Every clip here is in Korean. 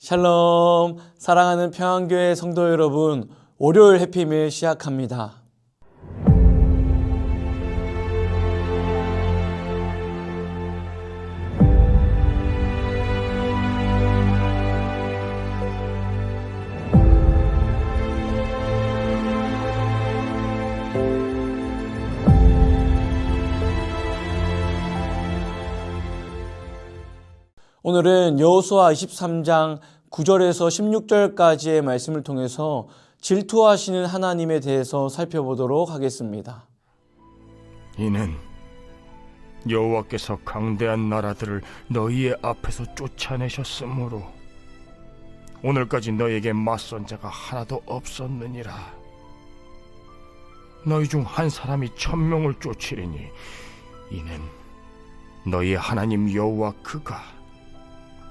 샬롬 사랑하는 평안교회 성도 여러분 월요일 해피밀 시작합니다. 오늘은 여호수아 23장 9절에서 16절까지의 말씀을 통해서 질투하시는 하나님에 대해서 살펴보도록 하겠습니다. 이는 여호와께서 강대한 나라들을 너희의 앞에서 쫓아내셨으므로 오늘까지 너희에게 맞선 자가 하나도 없었느니라. 너희 중 한 사람이 천명을 쫓으리니 이는 너희의 하나님 여호와 그가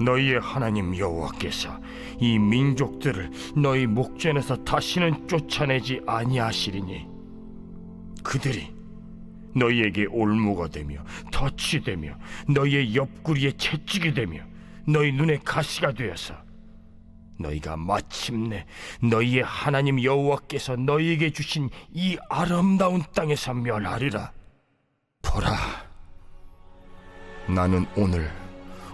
너희의 하나님 여호와께서 이 민족들을 너희 목전에서 다시는 쫓아내지 아니하시리니 그들이 너희에게 올무가 되며 덫이 되며 너희의 옆구리에 채찍이 되며 너희 눈에 가시가 되어서 너희가 마침내 너희의 하나님 여호와께서 너희에게 주신 이 아름다운 땅에서 멸하리라. 보라 나는 오늘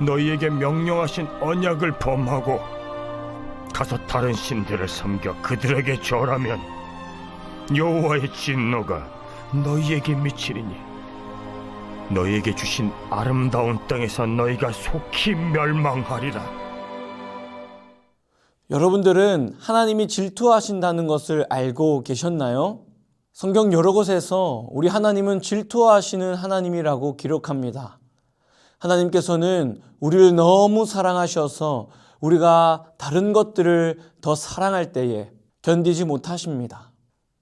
너희에게 명령하신 언약을 범하고 가서 다른 신들을 섬겨 그들에게 절하면 여호와의 진노가 너희에게 미치리니 너희에게 주신 아름다운 땅에서 너희가 속히 멸망하리라 여러분들은 하나님이 질투하신다는 것을 알고 계셨나요? 성경 여러 곳에서 우리 하나님은 질투하시는 하나님이라고 기록합니다. 하나님께서는 우리를 너무 사랑하셔서 우리가 다른 것들을 더 사랑할 때에 견디지 못하십니다.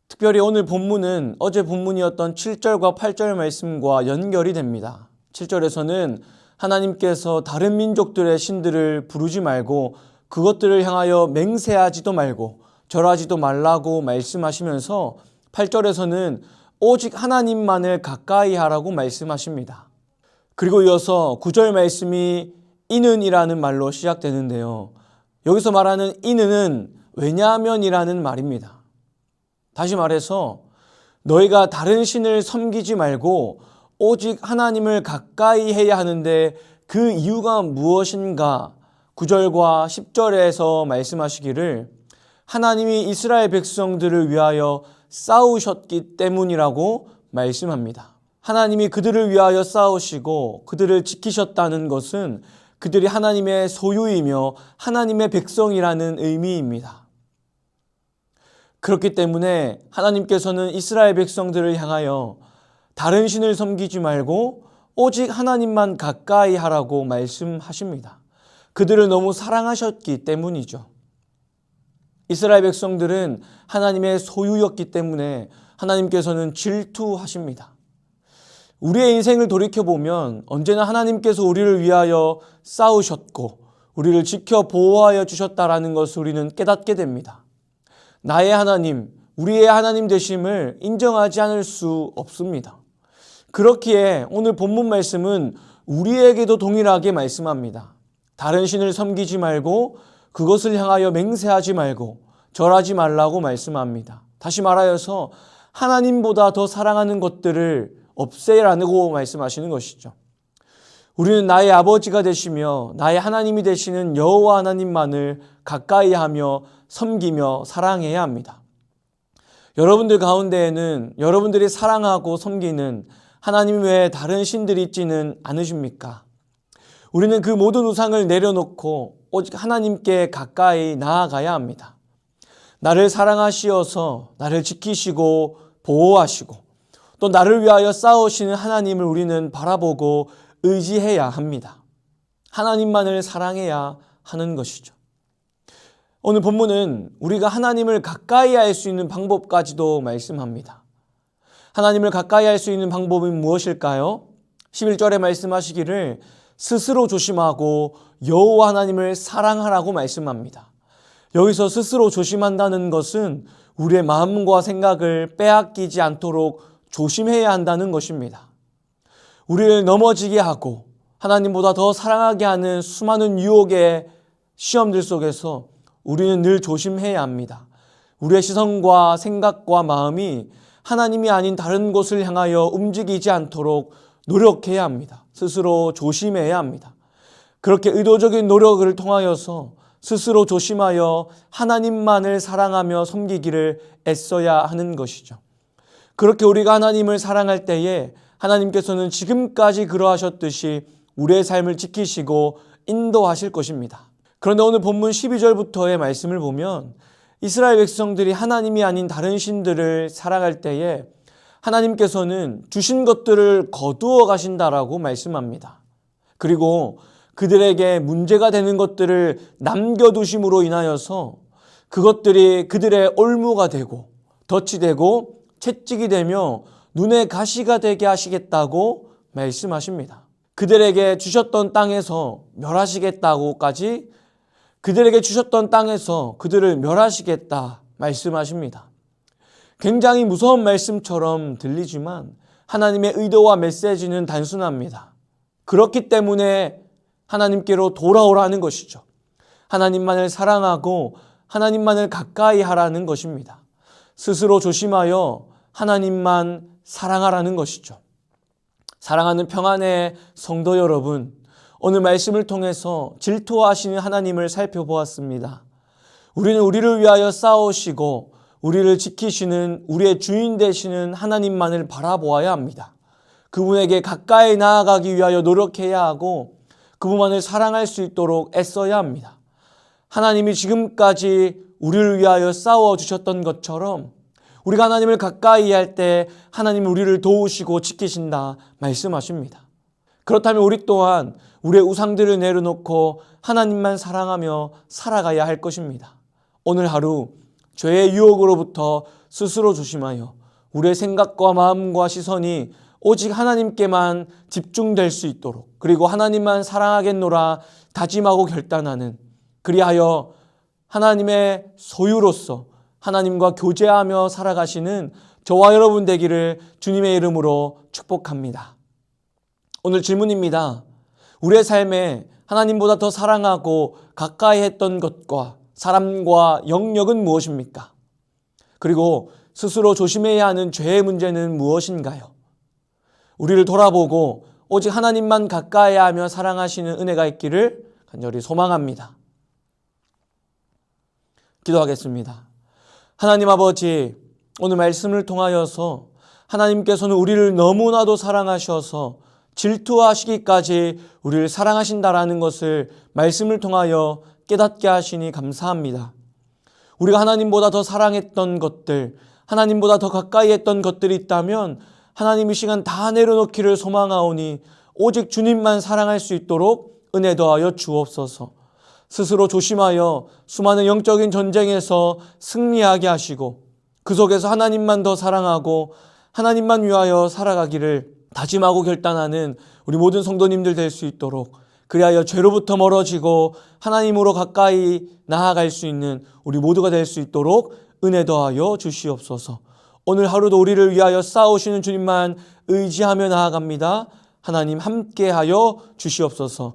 특별히 오늘 본문은 어제 본문이었던 7절과 8절 말씀과 연결이 됩니다. 7절에서는 하나님께서 다른 민족들의 신들을 부르지 말고 그것들을 향하여 맹세하지도 말고 절하지도 말라고 말씀하시면서 8절에서는 오직 하나님만을 가까이 하라고 말씀하십니다. 그리고 이어서 9절 말씀이 이는이라는 말로 시작되는데요. 여기서 말하는 이는은 왜냐하면이라는 말입니다. 다시 말해서 너희가 다른 신을 섬기지 말고 오직 하나님을 가까이 해야 하는데 그 이유가 무엇인가 9절과 10절에서 말씀하시기를 하나님이 이스라엘 백성들을 위하여 싸우셨기 때문이라고 말씀합니다. 하나님이 그들을 위하여 싸우시고 그들을 지키셨다는 것은 그들이 하나님의 소유이며 하나님의 백성이라는 의미입니다. 그렇기 때문에 하나님께서는 이스라엘 백성들을 향하여 다른 신을 섬기지 말고 오직 하나님만 가까이 하라고 말씀하십니다. 그들을 너무 사랑하셨기 때문이죠. 이스라엘 백성들은 하나님의 소유였기 때문에 하나님께서는 질투하십니다. 우리의 인생을 돌이켜보면 언제나 하나님께서 우리를 위하여 싸우셨고 우리를 지켜 보호하여 주셨다라는 것을 우리는 깨닫게 됩니다. 나의 하나님, 우리의 하나님 되심을 인정하지 않을 수 없습니다. 그렇기에 오늘 본문 말씀은 우리에게도 동일하게 말씀합니다. 다른 신을 섬기지 말고 그것을 향하여 맹세하지 말고 절하지 말라고 말씀합니다. 다시 말하여서 하나님보다 더 사랑하는 것들을 없애라고 말씀하시는 것이죠. 우리는 나의 아버지가 되시며 나의 하나님이 되시는 여호와 하나님만을 가까이하며 섬기며 사랑해야 합니다. 여러분들 가운데에는 여러분들이 사랑하고 섬기는 하나님 외에 다른 신들이 있지는 않으십니까? 우리는 그 모든 우상을 내려놓고 오직 하나님께 가까이 나아가야 합니다. 나를 사랑하시어서 나를 지키시고 보호하시고 또 나를 위하여 싸우시는 하나님을 우리는 바라보고 의지해야 합니다. 하나님만을 사랑해야 하는 것이죠. 오늘 본문은 우리가 하나님을 가까이 할 수 있는 방법까지도 말씀합니다. 하나님을 가까이 할 수 있는 방법은 무엇일까요? 11절에 말씀하시기를 스스로 조심하고 여호와 하나님을 사랑하라고 말씀합니다. 여기서 스스로 조심한다는 것은 우리의 마음과 생각을 빼앗기지 않도록 조심해야 한다는 것입니다. 우리를 넘어지게 하고 하나님보다 더 사랑하게 하는 수많은 유혹의 시험들 속에서 우리는 늘 조심해야 합니다. 우리의 시선과 생각과 마음이 하나님이 아닌 다른 곳을 향하여 움직이지 않도록 노력해야 합니다. 스스로 조심해야 합니다. 그렇게 의도적인 노력을 통하여서 스스로 조심하여 하나님만을 사랑하며 섬기기를 애써야 하는 것이죠. 그렇게 우리가 하나님을 사랑할 때에 하나님께서는 지금까지 그러하셨듯이 우리의 삶을 지키시고 인도하실 것입니다. 그런데 오늘 본문 12절부터의 말씀을 보면 이스라엘 백성들이 하나님이 아닌 다른 신들을 살아갈 때에 하나님께서는 주신 것들을 거두어 가신다라고 말씀합니다. 그리고 그들에게 문제가 되는 것들을 남겨두심으로 인하여서 그것들이 그들의 올무가 되고 덫이 되고 채찍이 되며 눈에 가시가 되게 하시겠다고 말씀하십니다. 그들에게 주셨던 땅에서 멸하시겠다고까지 그들에게 주셨던 땅에서 그들을 멸하시겠다 말씀하십니다. 굉장히 무서운 말씀처럼 들리지만 하나님의 의도와 메시지는 단순합니다. 그렇기 때문에 하나님께로 돌아오라는 것이죠. 하나님만을 사랑하고 하나님만을 가까이 하라는 것입니다. 스스로 조심하여 하나님만 사랑하라는 것이죠. 사랑하는 평안의 성도 여러분, 오늘 말씀을 통해서 질투하시는 하나님을 살펴보았습니다. 우리는 우리를 위하여 싸우시고 우리를 지키시는 우리의 주인 되시는 하나님만을 바라보아야 합니다. 그분에게 가까이 나아가기 위하여 노력해야 하고 그분만을 사랑할 수 있도록 애써야 합니다. 하나님이 지금까지 우리를 위하여 싸워 주셨던 것처럼 우리가 하나님을 가까이 할 때 하나님 우리를 도우시고 지키신다 말씀하십니다. 그렇다면 우리 또한 우리의 우상들을 내려놓고 하나님만 사랑하며 살아가야 할 것입니다. 오늘 하루 죄의 유혹으로부터 스스로 조심하여 우리의 생각과 마음과 시선이 오직 하나님께만 집중될 수 있도록 그리고 하나님만 사랑하겠노라 다짐하고 결단하는 그리하여 하나님의 소유로서 하나님과 교제하며 살아가시는 저와 여러분 되기를 주님의 이름으로 축복합니다. 오늘 질문입니다. 우리의 삶에 하나님보다 더 사랑하고 가까이 했던 것과 사람과 영역은 무엇입니까? 그리고 스스로 조심해야 하는 죄의 문제는 무엇인가요? 우리를 돌아보고 오직 하나님만 가까이 하며 사랑하시는 은혜가 있기를 간절히 소망합니다. 기도하겠습니다. 하나님 아버지, 오늘 말씀을 통하여서 하나님께서는 우리를 너무나도 사랑하셔서 질투하시기까지 우리를 사랑하신다라는 것을 말씀을 통하여 깨닫게 하시니 감사합니다. 우리가 하나님보다 더 사랑했던 것들, 하나님보다 더 가까이 했던 것들이 있다면 하나님 이 시간 다 내려놓기를 소망하오니 오직 주님만 사랑할 수 있도록 은혜 더하여 주옵소서. 스스로 조심하여 수많은 영적인 전쟁에서 승리하게 하시고 그 속에서 하나님만 더 사랑하고 하나님만 위하여 살아가기를 다짐하고 결단하는 우리 모든 성도님들 될 수 있도록 그리하여 죄로부터 멀어지고 하나님으로 가까이 나아갈 수 있는 우리 모두가 될 수 있도록 은혜 더하여 주시옵소서. 오늘 하루도 우리를 위하여 싸우시는 주님만 의지하며 나아갑니다. 하나님 함께하여 주시옵소서